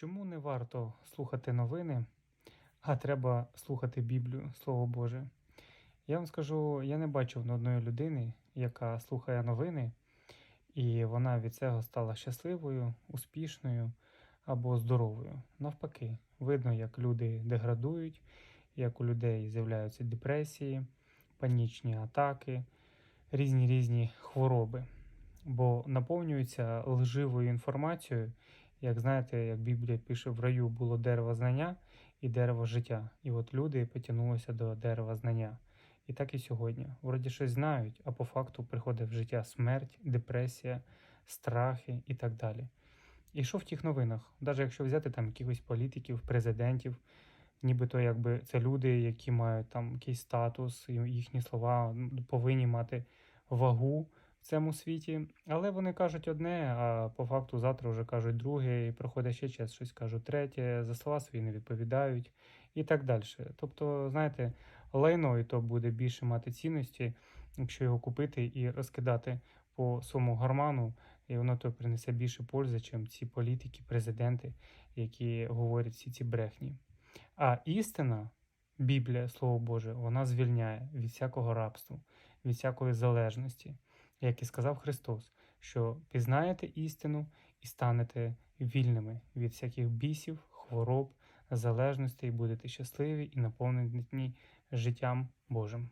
Чому не варто слухати новини, а треба слухати Біблію, Слово Боже? Я вам скажу, я не бачив одної людини, яка слухає новини, і вона від цього стала щасливою, успішною або здоровою. Навпаки, видно, як люди деградують, як у людей з'являються депресії, панічні атаки, різні різні хвороби, бо наповнюються лживою інформацією. Як знаєте, як Біблія пише, в раю було дерево знання і дерево життя. І от люди потягнулися до дерева знання. І так і сьогодні. Вроді щось знають, а по факту приходить в життя смерть, депресія, страхи і так далі. І що в тих новинах? Навіть якщо взяти там якихось політиків, президентів, нібито якби це люди, які мають там якийсь статус, їхні слова повинні мати вагу в цьому світі. Але вони кажуть одне, а по факту завтра вже кажуть друге, і проходить ще час, щось кажуть третє, за слова свої не відповідають і так далі. Тобто, знаєте, лайно і то буде більше мати цінності, якщо його купити і розкидати по своєму гарману, і воно то принесе більше пользи, чим ці політики, президенти, які говорять всі ці брехні. А істина, Біблія, Слово Боже, вона звільняє від всякого рабства, від всякої залежності. Як і сказав Христос, що пізнаєте істину і станете вільними від всяких бісів, хвороб, залежностей, будете щасливі і наповнені життям Божим.